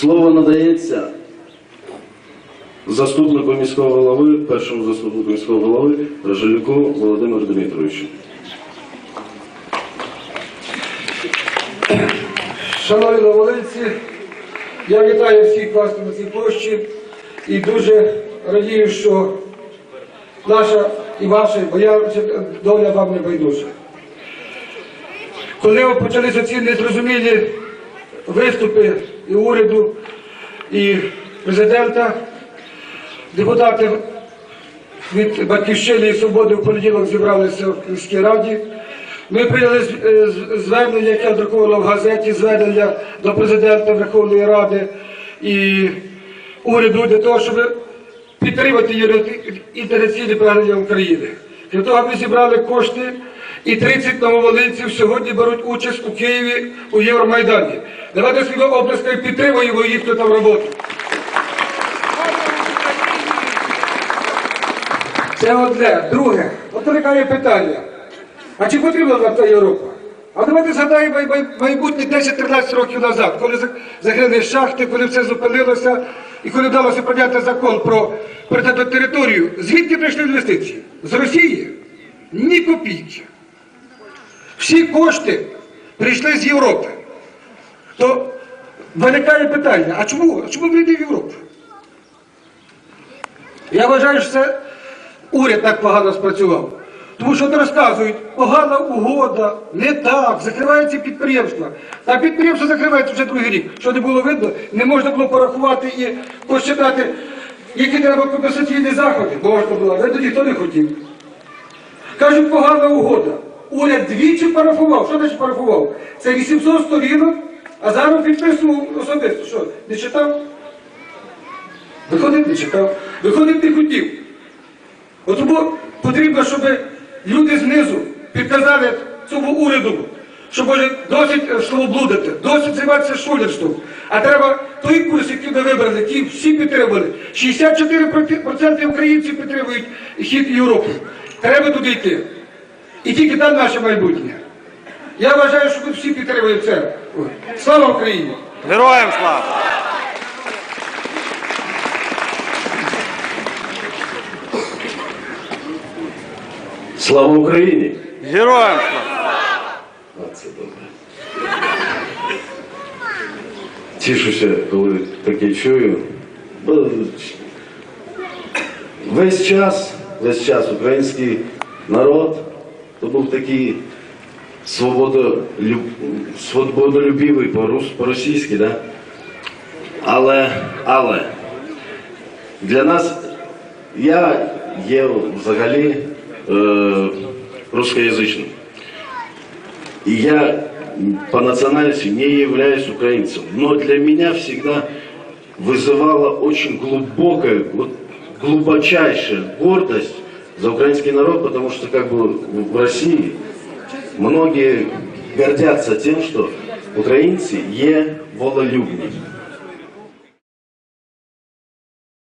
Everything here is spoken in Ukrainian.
Слово надається заступнику міського голови, першому заступнику міського голови Рожелюку Володимиру Дмитровичу. Шановні новолинці, я вітаю всіх вас на цій площі і дуже радію, що наша і ваша, бо я доля вам не байдужа. Коли почалися ці незрозумілі виступи і уряду, і президента, депутати від Батьківщини і Свободи в понеділок зібралися в міській раді. Ми прийняли е, звернення, яке друковано в газеті, звернення до президента Верховної Ради і уряду для того, щоб підтримати інтеграційні прагнення України. Для того ми зібрали кошти і 30 нововолинців сьогодні беруть участь у Києві у Євромайдані. Давайте свої оплески підтримуємо їхню там роботу. Це одне. Друге, от виникає питання. А чи потрібна нам та Європа? А давайте згадаємо май- май- майбутнє 10-13 років назад, коли закрили шахти, коли все зупинилося, і коли вдалося прийняти закон про притату територію. Звідки прийшли інвестиції? З Росії? Ні копійки. Всі кошти прийшли з Європи. То виникає питання, а чому? А чому ми йдемо в Європу? Я вважаю, що це уряд так погано спрацював. Тому що вони розказують, погана угода, не так, закриваються підприємства. А підприємства закриваються вже другий рік. Що не було видно, не можна було порахувати і посчитати, які треба компенсаційні заходи. Можна було, але тоді ніхто не хотів. Кажуть, погана угода. Уряд двічі парафував. Що значить парафував? Це 800 сторінок, а зараз підписував особисто. Що, не читав? Виходить, не читав. Виходить, не хотів. От тому потрібно, щоб люди знизу підказали цьому уряду, що може досить е, словоблудити, досить займатися шулерством. А треба той курс, який ми вибрали, ті всі підтримали. 64% українців підтримують хід Європи. Треба туди йти. І тільки там наше майбутнє. Я вважаю, що ми всі підтримуємо це. Ой. Слава Україні! Героям слава! Слава Україні! Героям слава! А, це добре. Тішуся, коли таке чую. Весь час, весь час український народ то був такий свободолюб... свободолюбивий по-рус- по-російськи, да? але, але для нас я є взагалі е, русскоязичним. И я по национальности не являюсь украинцем. Но для меня всегда вызывала очень глубокая, вот, глубочайшая гордость за украинский народ, потому что как бы в России многие гордятся тем, что украинцы е вололюбні.